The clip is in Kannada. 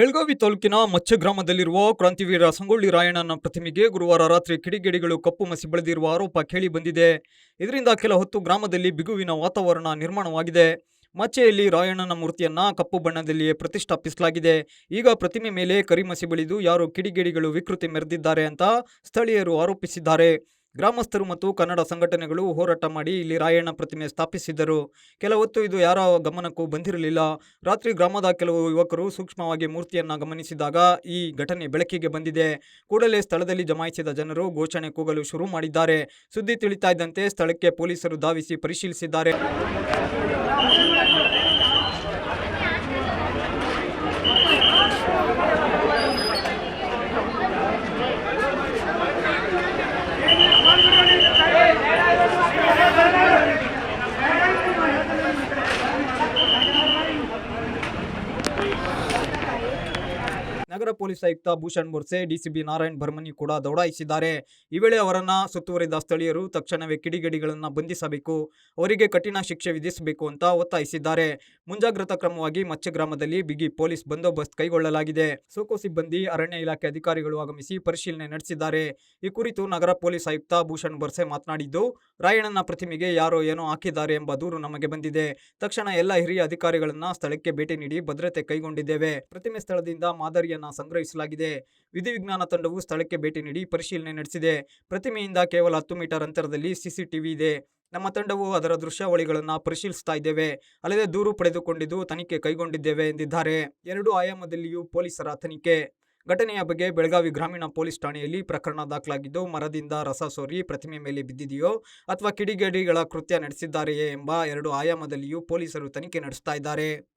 ಬೆಳಗಾವಿ ತಾಲೂಕಿನ ಮಚ್ಚ ಗ್ರಾಮದಲ್ಲಿರುವ ಕ್ರಾಂತಿವೀರ ಸಂಗೊಳ್ಳಿ ರಾಯಣ್ಣನ ಪ್ರತಿಮೆಗೆ ಗುರುವಾರ ರಾತ್ರಿ ಕಿಡಿಗೇಡಿಗಳು ಕಪ್ಪು ಮಸಿ ಬೆಳೆದಿರುವ ಆರೋಪ ಕೇಳಿ ಬಂದಿದೆ. ಇದರಿಂದ ಕೆಲ ಹೊತ್ತು ಗ್ರಾಮದಲ್ಲಿ ಬಿಗುವಿನ ವಾತಾವರಣ ನಿರ್ಮಾಣವಾಗಿದೆ. ಮಚ್ಚೆಯಲ್ಲಿ ರಾಯಣ್ಣನ ಮೂರ್ತಿಯನ್ನ ಕಪ್ಪು ಬಣ್ಣದಲ್ಲಿಯೇ ಪ್ರತಿಷ್ಠಾಪಿಸಲಾಗಿದೆ. ಈಗ ಪ್ರತಿಮೆ ಮೇಲೆ ಕರಿಮಸಿ ಬೆಳೆದು ಯಾರೋ ಕಿಡಿಗೇಡಿಗಳು ವಿಕೃತಿ ಮೆರೆದಿದ್ದಾರೆ ಅಂತ ಸ್ಥಳೀಯರು ಆರೋಪಿಸಿದ್ದಾರೆ. ಗ್ರಾಮಸ್ಥರು ಮತ್ತು ಕನ್ನಡ ಸಂಘಟನೆಗಳು ಹೋರಾಟ ಮಾಡಿ ಇಲ್ಲಿ ರಾಯಣ್ಣ ಪ್ರತಿಮೆ ಸ್ಥಾಪಿಸಿದ್ದರು ಕೆಲ ಹೊತ್ತು ಇದು ಯಾರ ಗಮನಕ್ಕೂ ಬಂದಿರಲಿಲ್ಲ. ರಾತ್ರಿ ಗ್ರಾಮದ ಕೆಲವು ಯುವಕರು ಸೂಕ್ಷ್ಮವಾಗಿ ಮೂರ್ತಿಯನ್ನ ಗಮನಿಸಿದಾಗ ಈ ಘಟನೆ ಬೆಳಕಿಗೆ ಬಂದಿದೆ. ಕೂಡಲೇ ಸ್ಥಳದಲ್ಲಿ ಜಮಾಯಿಸಿದ ಜನರು ಘೋಷಣೆ ಕೂಗಲು ಶುರು ಮಾಡಿದ್ದಾರೆ. ಸುದ್ದಿ ತಿಳಿತಾ ಇದ್ದಂತೆ ಸ್ಥಳಕ್ಕೆ ಪೊಲೀಸರು ಧಾವಿಸಿ ಪರಿಶೀಲಿಸಿದ್ದಾರೆ. ನಗರ ಪೊಲೀಸ್ ಆಯುಕ್ತ ಭೂಷಣ್ ಬೊರ್ಸೆ ಡಿಸಿಬಿ ನಾರಾಯಣ್ ಭರ್ಮನಿ ಕೂಡ ದೌಡಾಯಿಸಿದ್ದಾರೆ. ಈ ವೇಳೆ ಅವರನ್ನ ಸುತ್ತುವರಿದ ಸ್ಥಳೀಯರು ತಕ್ಷಣವೇ ಕಿಡಿಗೇಡಿಗಳನ್ನ ಬಂಧಿಸಬೇಕು, ಅವರಿಗೆ ಕಠಿಣ ಶಿಕ್ಷೆ ವಿಧಿಸಬೇಕು ಅಂತ ಒತ್ತಾಯಿಸಿದ್ದಾರೆ. ಮುಂಜಾಗ್ರತಾ ಕ್ರಮವಾಗಿ ಮಚ್ಚ ಗ್ರಾಮದಲ್ಲಿ ಬಿಗಿ ಪೊಲೀಸ್ ಬಂದೋಬಸ್ತ್ ಕೈಗೊಳ್ಳಲಾಗಿದೆ. ಸೋಕೋ ಸಿಬ್ಬಂದಿ, ಅರಣ್ಯ ಇಲಾಖೆ ಅಧಿಕಾರಿಗಳು ಆಗಮಿಸಿ ಪರಿಶೀಲನೆ ನಡೆಸಿದ್ದಾರೆ. ಈ ಕುರಿತು ನಗರ ಪೊಲೀಸ್ ಆಯುಕ್ತ ಭೂಷಣ್ ಬರ್ಸೆ ಮಾತನಾಡಿದ್ದು, ರಾಯಣ್ಣನ ಪ್ರತಿಮೆಗೆ ಯಾರೋ ಏನೋ ಹಾಕಿದ್ದಾರೆ ಎಂಬ ದೂರು ನಮಗೆ ಬಂದಿದೆ. ತಕ್ಷಣ ಎಲ್ಲ ಹಿರಿಯ ಅಧಿಕಾರಿಗಳನ್ನ ಸ್ಥಳಕ್ಕೆ ಭೇಟಿ ನೀಡಿ ಭದ್ರತೆ ಕೈಗೊಂಡಿದ್ದೇವೆ. ಪ್ರತಿಮೆ ಸ್ಥಳದಿಂದ ಮಾದರಿಯನ್ನ ಸಂಗ್ರಹಿಸಲಾಗಿದೆ. ವಿಧಿವಿಜ್ಞಾನ ತಂಡವು ಸ್ಥಳಕ್ಕೆ ಭೇಟಿ ನೀಡಿ ಪರಿಶೀಲನೆ ನಡೆಸಿದೆ. ಪ್ರತಿಮೆಯಿಂದ ಕೇವಲ ಹತ್ತು ಮೀಟರ್ ಅಂತರದಲ್ಲಿ ಸಿಸಿಟಿವಿ ಇದೆ. ನಮ್ಮ ತಂಡವು ಅದರ ದೃಶ್ಯಾವಳಿಗಳನ್ನು ಪರಿಶೀಲಿಸ್ತಾ ಇದ್ದೇವೆ. ಅಲ್ಲದೆ ದೂರು ಪಡೆದುಕೊಂಡಿದ್ದು ತನಿಖೆ ಕೈಗೊಂಡಿದ್ದೇವೆ ಎಂದಿದ್ದಾರೆ. ಎರಡು ಆಯಾಮದಲ್ಲಿಯೂ ಪೊಲೀಸರ ತನಿಖೆ. ಘಟನೆಯ ಬಗ್ಗೆ ಬೆಳಗಾವಿ ಗ್ರಾಮೀಣ ಪೊಲೀಸ್ ಠಾಣೆಯಲ್ಲಿ ಪ್ರಕರಣ ದಾಖಲಾಗಿದ್ದು, ಮರದಿಂದ ರಸ ಸೋರಿ ಪ್ರತಿಮೆ ಮೇಲೆ ಬಿದ್ದಿದೆಯೋ ಅಥವಾ ಕಿಡಿಗೇಡಿಗಳ ಕೃತ್ಯ ನಡೆಸಿದ್ದಾರೆಯೇ ಎಂಬ ಎರಡು ಆಯಾಮದಲ್ಲಿಯೂ ಪೊಲೀಸರು ತನಿಖೆ ನಡೆಸ್ತಾ ಇದ್ದಾರೆ.